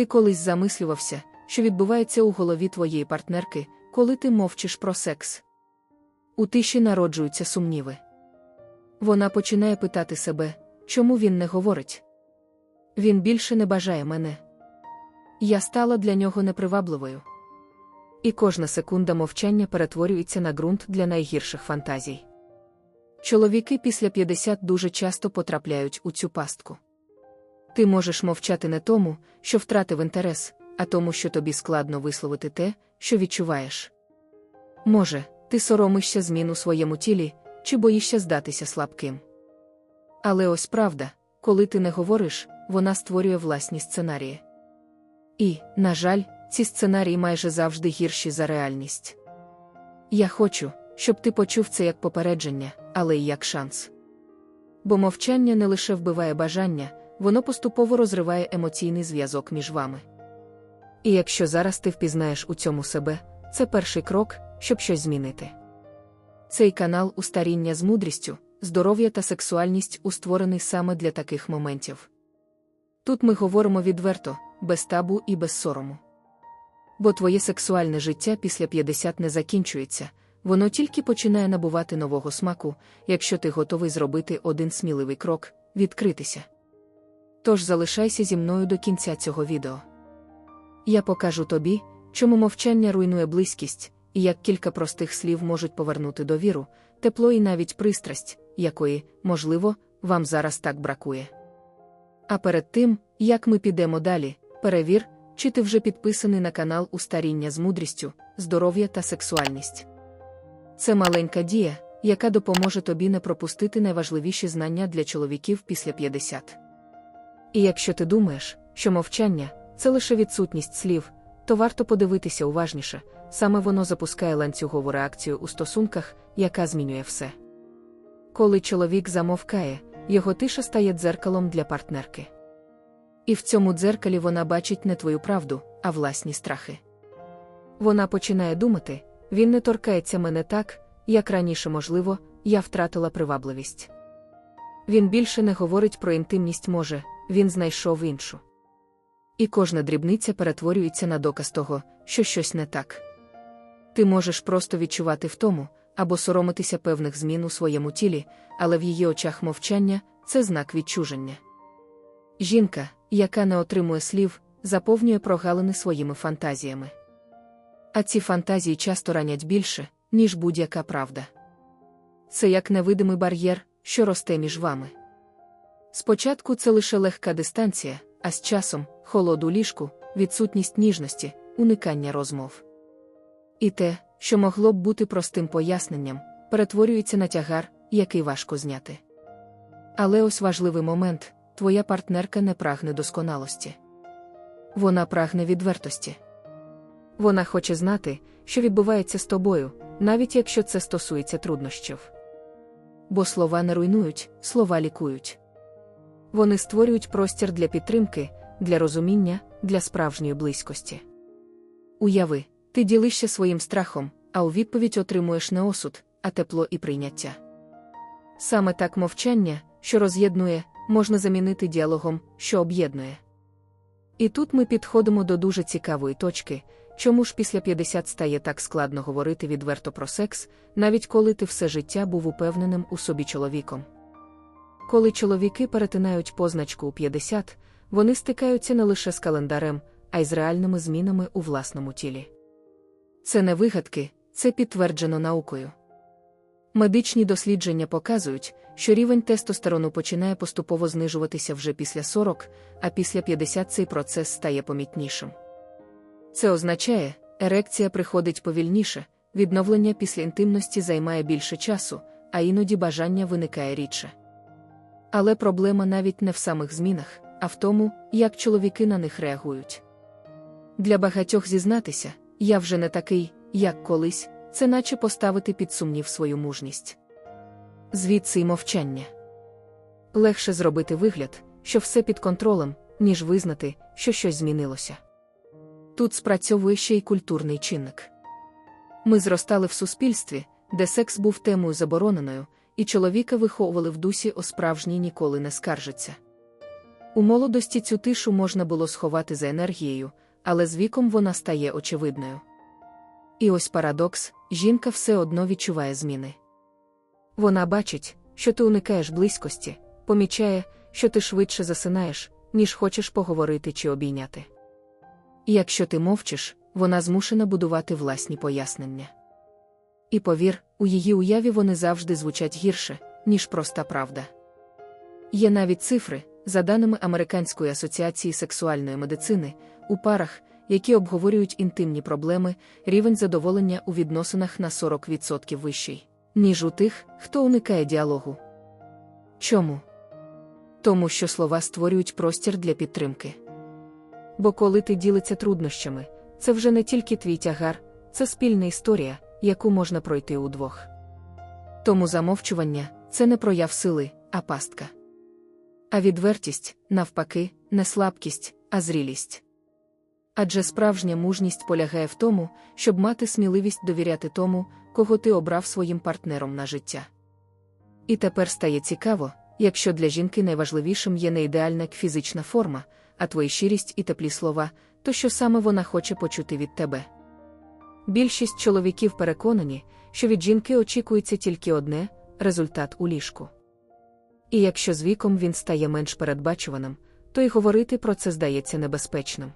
Ти колись замислювався, що відбувається у голові твоєї партнерки, коли ти мовчиш про секс. У тиші народжуються сумніви. Вона починає питати себе, чому він не говорить. Він більше не бажає мене. Я стала для нього непривабливою. І кожна секунда мовчання перетворюється на ґрунт для найгірших фантазій. Чоловіки після 50 дуже часто потрапляють у цю пастку. Ти можеш мовчати не тому, що втратив інтерес, а тому, що тобі складно висловити те, що відчуваєш. Може, ти соромишся змін у своєму тілі, чи боїшся здатися слабким. Але ось правда, коли ти не говориш, вона створює власні сценарії. І, на жаль, ці сценарії майже завжди гірші за реальність. Я хочу, щоб ти почув це як попередження, але й як шанс. Бо мовчання не лише вбиває бажання, воно поступово розриває емоційний зв'язок між вами. І якщо зараз ти впізнаєш у цьому себе, це перший крок, щоб щось змінити. Цей канал устаріння з мудрістю, здоров'я та сексуальність устворений саме для таких моментів. Тут ми говоримо відверто, без табу і без сорому. Бо твоє сексуальне життя після 50 не закінчується, воно тільки починає набувати нового смаку, якщо ти готовий зробити один сміливий крок, відкритися. Тож залишайся зі мною до кінця цього відео. Я покажу тобі, чому мовчання руйнує близькість, і як кілька простих слів можуть повернути довіру, тепло і навіть пристрасть, якої, можливо, вам зараз так бракує. А перед тим, як ми підемо далі, перевір, чи ти вже підписаний на канал Устаріння з мудрістю, здоров'я та сексуальність. Це маленька дія, яка допоможе тобі не пропустити найважливіші знання для чоловіків після 50. І якщо ти думаєш, що мовчання це лише відсутність слів, то варто подивитися уважніше, саме воно запускає ланцюгову реакцію у стосунках, яка змінює все. Коли чоловік замовкає, його тиша стає дзеркалом для партнерки. І в цьому дзеркалі вона бачить не твою правду, а власні страхи. Вона починає думати, він не торкається мене так, як раніше, можливо, я втратила привабливість. Він більше не говорить про інтимність може, він знайшов іншу. І кожна дрібниця перетворюється на доказ того, що щось не так. Ти можеш просто відчувати втому або соромитися певних змін у своєму тілі, але в її очах мовчання це знак відчуження. Жінка, яка не отримує слів, заповнює прогалини своїми фантазіями. А ці фантазії часто ранять більше, ніж будь-яка правда. Це як невидимий бар'єр, що росте між вами. Спочатку це лише легка дистанція, а з часом холод у ліжку, відсутність ніжності, уникання розмов. І те, що могло б бути простим поясненням, перетворюється на тягар, який важко зняти. Але ось важливий момент твоя партнерка не прагне досконалості. Вона прагне відвертості. Вона хоче знати, що відбувається з тобою, навіть якщо це стосується труднощів. Бо слова не руйнують, слова лікують. Вони створюють простір для підтримки, для розуміння, для справжньої близькості. Уяви, ти ділишся своїм страхом, а у відповідь отримуєш не осуд, а тепло і прийняття. Саме так мовчання, що роз'єднує, можна замінити діалогом, що об'єднує. І тут ми підходимо до дуже цікавої точки, чому ж після 50 стає так складно говорити відверто про секс, навіть коли ти все життя був упевненим у собі чоловіком. Коли чоловіки перетинають позначку у 50, вони стикаються не лише з календарем, а й з реальними змінами у власному тілі. Це не вигадки, це підтверджено наукою. Медичні дослідження показують, що рівень тестостерону починає поступово знижуватися вже після 40, а після 50 цей процес стає помітнішим. Це означає, ерекція приходить повільніше, відновлення після інтимності займає більше часу, а іноді бажання виникає рідше. Але проблема навіть не в самих змінах, а в тому, як чоловіки на них реагують. Для багатьох зізнатися, я вже не такий, як колись, це наче поставити під сумнів свою мужність. Звідси й мовчання. Легше зробити вигляд, що все під контролем, ніж визнати, що щось змінилося. Тут спрацьовує ще й культурний чинник. Ми зростали в суспільстві, де секс був темою забороненою, і чоловіка виховували в дусі о справжній ніколи не скаржиться. У молодості цю тишу можна було сховати за енергією, але з віком вона стає очевидною. І ось парадокс жінка все одно відчуває зміни. Вона бачить, що ти уникаєш близькості, помічає, що ти швидше засинаєш, ніж хочеш поговорити чи обійняти. І якщо ти мовчиш, вона змушена будувати власні пояснення. І повір, у її уяві вони завжди звучать гірше, ніж проста правда. Є навіть цифри, за даними Американської асоціації сексуальної медицини, у парах, які обговорюють інтимні проблеми, рівень задоволення у відносинах на 40% вищий, ніж у тих, хто уникає діалогу. Чому? Тому що слова створюють простір для підтримки. Бо коли ти ділиться труднощами, це вже не тільки твій тягар, це спільна історія, яку можна пройти удвох. Тому замовчування це не прояв сили, а пастка. А відвертість, навпаки, не слабкість, а зрілість. Адже справжня мужність полягає в тому, щоб мати сміливість довіряти тому, кого ти обрав своїм партнером на життя. І тепер стає цікаво, якщо для жінки найважливішим є не ідеальна фізична форма, а твої щирість і теплі слова, то що саме вона хоче почути від тебе. Більшість чоловіків переконані, що від жінки очікується тільки одне результат у ліжку. І якщо з віком він стає менш передбачуваним, то й говорити про це здається небезпечним.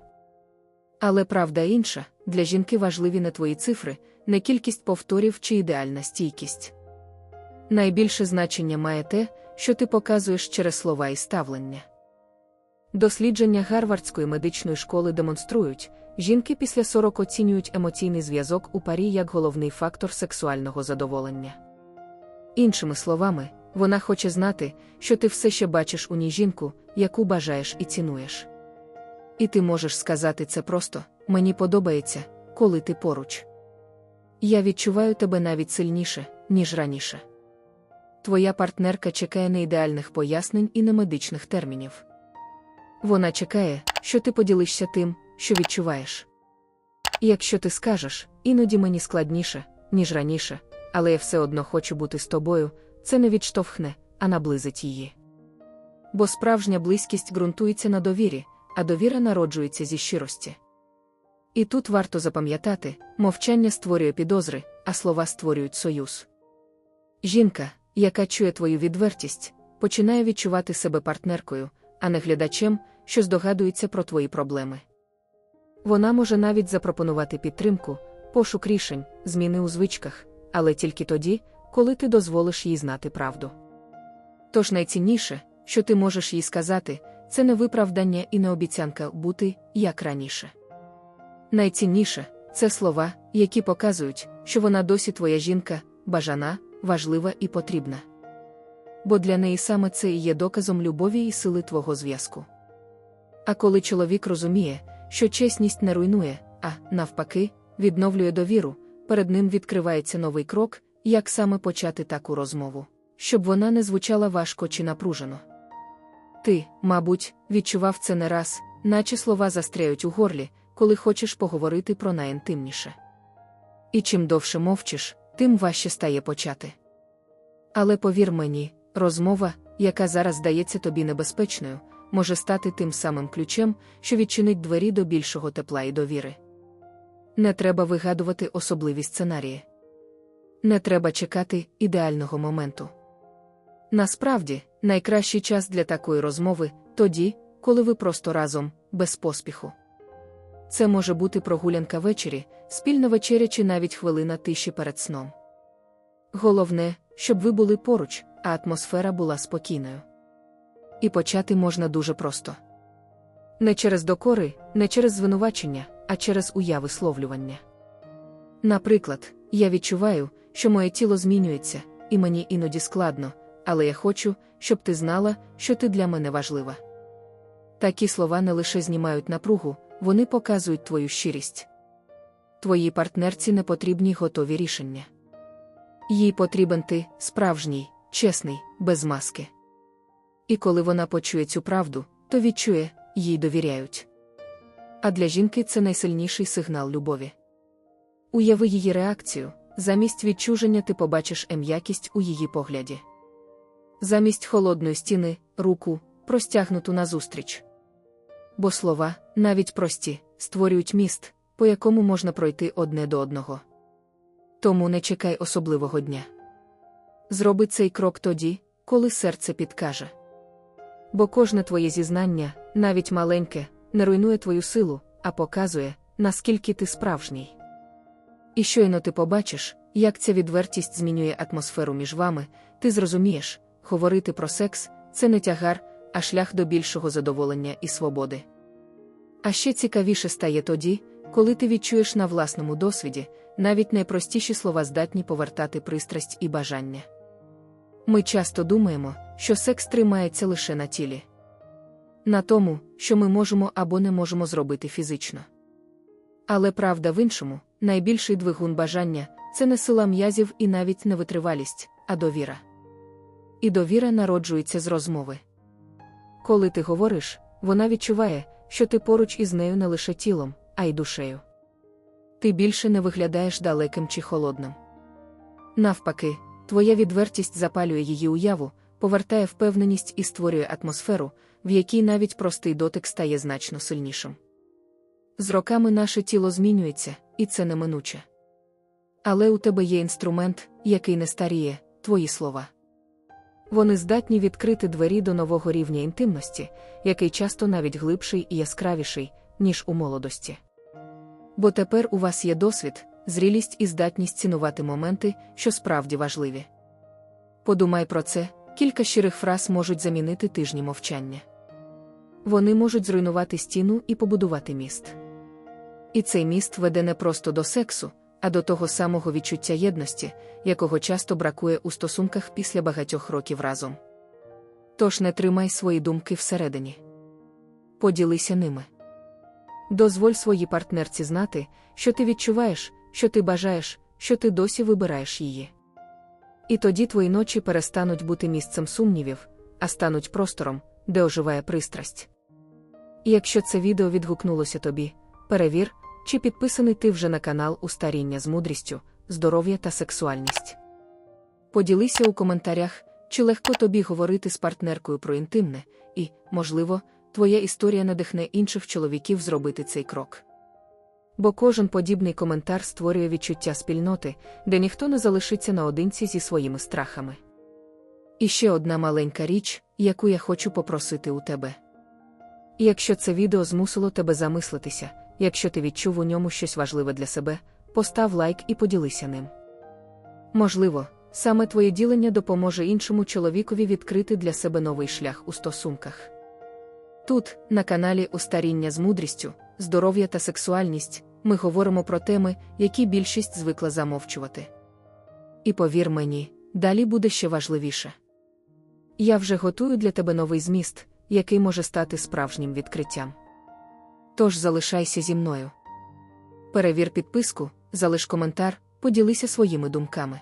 Але правда інша, для жінки важливі не твої цифри, не кількість повторів чи ідеальна стійкість. Найбільше значення має те, що ти показуєш через слова і ставлення. Дослідження Гарвардської медичної школи демонструють, жінки після 40 оцінюють емоційний зв'язок у парі як головний фактор сексуального задоволення. Іншими словами, вона хоче знати, що ти все ще бачиш у ній жінку, яку бажаєш і цінуєш. І ти можеш сказати це просто мені подобається, коли ти поруч. Я відчуваю тебе навіть сильніше, ніж раніше. Твоя партнерка чекає не ідеальних пояснень і не медичних термінів. Вона чекає, що ти поділишся тим, що відчуваєш. І якщо ти скажеш, іноді мені складніше, ніж раніше, але я все одно хочу бути з тобою, це не відштовхне, а наблизить її. Бо справжня близькість ґрунтується на довірі, а довіра народжується зі щирості. І тут варто запам'ятати, мовчання створює підозри, а слова створюють союз. Жінка, яка чує твою відвертість, починає відчувати себе партнеркою, а не глядачем, що здогадується про твої проблеми. Вона може навіть запропонувати підтримку, пошук рішень, зміни у звичках, але тільки тоді, коли ти дозволиш їй знати правду. Тож найцінніше, що ти можеш їй сказати, це не виправдання і не обіцянка бути як раніше. Найцінніше це слова, які показують, що вона досі твоя жінка, бажана, важлива і потрібна. Бо для неї саме це і є доказом любові і сили твого зв'язку. А коли чоловік розуміє, що чесність не руйнує, а, навпаки, відновлює довіру, перед ним відкривається новий крок, як саме почати таку розмову, щоб вона не звучала важко чи напружено. Ти, мабуть, відчував це не раз, наче слова застряють у горлі, коли хочеш поговорити про найінтимніше. І чим довше мовчиш, тим важче стає почати. Але повір мені, розмова, яка зараз здається тобі небезпечною, може стати тим самим ключем, що відчинить двері до більшого тепла і довіри. Не треба вигадувати особливі сценарії. Не треба чекати ідеального моменту. Насправді, найкращий час для такої розмови тоді, коли ви просто разом, без поспіху. Це може бути прогулянка ввечері, спільна вечеря чи навіть хвилина тиші перед сном. Головне, щоб ви були поруч, а атмосфера була спокійною. І почати можна дуже просто. Не через докори, не через звинувачення, а через уяви словлювання. Наприклад, я відчуваю, що моє тіло змінюється, і мені іноді складно, але я хочу, щоб ти знала, що ти для мене важлива. Такі слова не лише знімають напругу, вони показують твою щирість. Твоїй партнерці не потрібні готові рішення. Їй потрібен ти, справжній, чесний, без маски. І коли вона почує цю правду, то відчує, їй довіряють. А для жінки це найсильніший сигнал любові. Уяви її реакцію, замість відчуження ти побачиш ем'якість у її погляді. Замість холодної стіни, руку, простягнуту назустріч. Бо слова, навіть прості, створюють міст, по якому можна пройти одне до одного. Тому не чекай особливого дня. Зроби цей крок тоді, коли серце підкаже. Бо кожне твоє зізнання, навіть маленьке, не руйнує твою силу, а показує, наскільки ти справжній. І щойно ти побачиш, як ця відвертість змінює атмосферу між вами, ти зрозумієш, говорити про секс це не тягар, а шлях до більшого задоволення і свободи. А ще цікавіше стає тоді, коли ти відчуєш на власному досвіді, навіть найпростіші слова здатні повертати пристрасть і бажання. Ми часто думаємо, що секс тримається лише на тілі, на тому, що ми можемо або не можемо зробити фізично. Але правда в іншому, найбільший двигун бажання це не сила м'язів і навіть не витривалість, а довіра. І довіра народжується з розмови. Коли ти говориш, вона відчуває, що ти поруч із нею не лише тілом, а й душею. Ти більше не виглядаєш далеким чи холодним. Навпаки, твоя відвертість запалює її уяву, повертає впевненість і створює атмосферу, в якій навіть простий дотик стає значно сильнішим. З роками наше тіло змінюється, і це неминуче. Але у тебе є інструмент, який не старіє, твої слова. Вони здатні відкрити двері до нового рівня інтимності, який часто навіть глибший і яскравіший, ніж у молодості. Бо тепер у вас є досвід, зрілість і здатність цінувати моменти, що справді важливі. Подумай про це, кілька щирих фраз можуть замінити тижні мовчання. Вони можуть зруйнувати стіну і побудувати міст. І цей міст веде не просто до сексу, а до того самого відчуття єдності, якого часто бракує у стосунках після багатьох років разом. Тож не тримай свої думки всередині. Поділися ними. Дозволь своїй партнерці знати, що ти відчуваєш, що ти бажаєш, що ти досі вибираєш її. І тоді твої ночі перестануть бути місцем сумнівів, а стануть простором, де оживає пристрасть. І якщо це відео відгукнулося тобі, перевір, чи підписаний ти вже на канал Устаріння з мудрістю, здоров'я та сексуальність. Поділися у коментарях, чи легко тобі говорити з партнеркою про інтимне, і, можливо, твоя історія надихне інших чоловіків зробити цей крок. Бо кожен подібний коментар створює відчуття спільноти, де ніхто не залишиться наодинці зі своїми страхами. І ще одна маленька річ, яку я хочу попросити у тебе. Якщо це відео змусило тебе замислитися, якщо ти відчув у ньому щось важливе для себе, постав лайк і поділися ним. Можливо, саме твоє ділення допоможе іншому чоловікові відкрити для себе новий шлях у стосунках. Тут, на каналі Устаріння з мудрістю, здоров'я та сексуальність, ми говоримо про теми, які більшість звикла замовчувати. І повір мені, далі буде ще важливіше. Я вже готую для тебе новий зміст, який може стати справжнім відкриттям. Тож залишайся зі мною. Перевір підписку, залиш коментар, поділися своїми думками.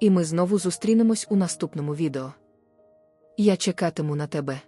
І ми знову зустрінемось у наступному відео. Я чекатиму на тебе.